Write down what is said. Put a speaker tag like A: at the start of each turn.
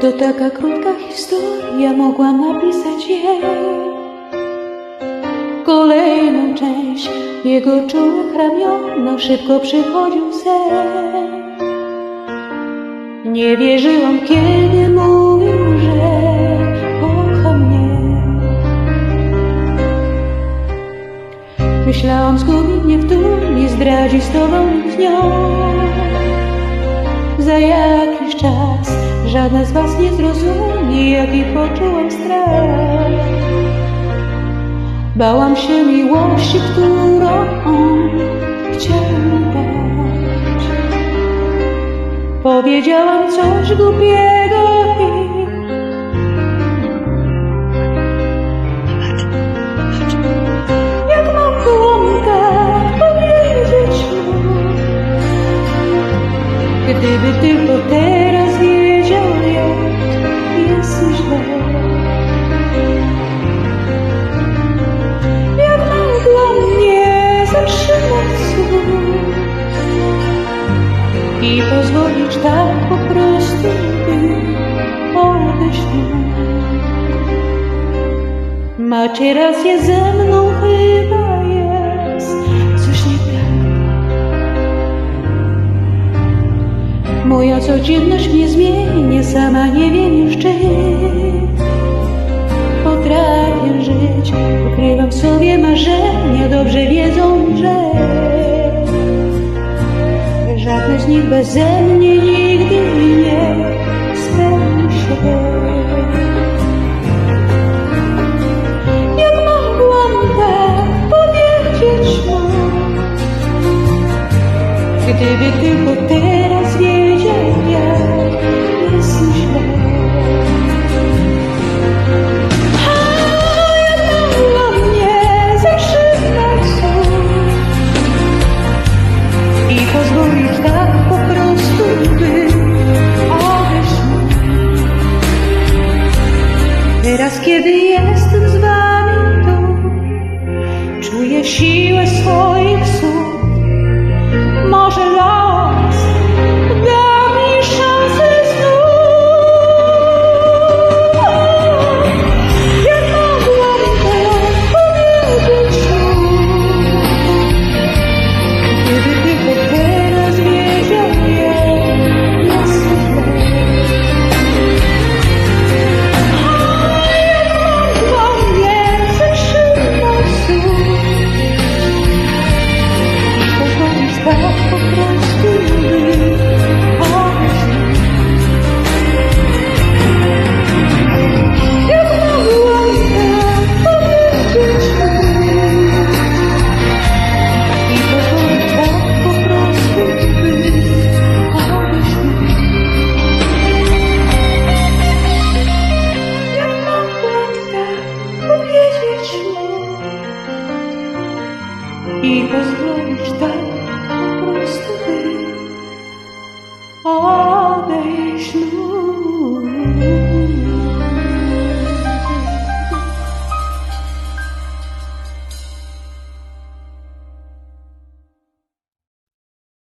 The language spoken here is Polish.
A: To taka krótka historia, mogłam napisać jej kolejną część. Jego czułych ramiona szybko przychodził sen. Nie wierzyłam, kiedy mówił, że kocha mnie. Myślałam, zgubi mnie w dumie, zdradzi z tobą z nią. Za jakiś czas żadna z was nie zrozumie, jaki poczułam strach. Bałam się miłości, którą on chciał mi dać. Powiedziałam coś głupiego Macie rację ze mną, chyba jest coś nie tak. Moja codzienność mnie zmienia, sama nie wiem już czy potrafię żyć. Ukrywam sobie marzenia, dobrze wiedzą, że żadne z nich beze mnie nie teve you eu botei. ты позволишь, да?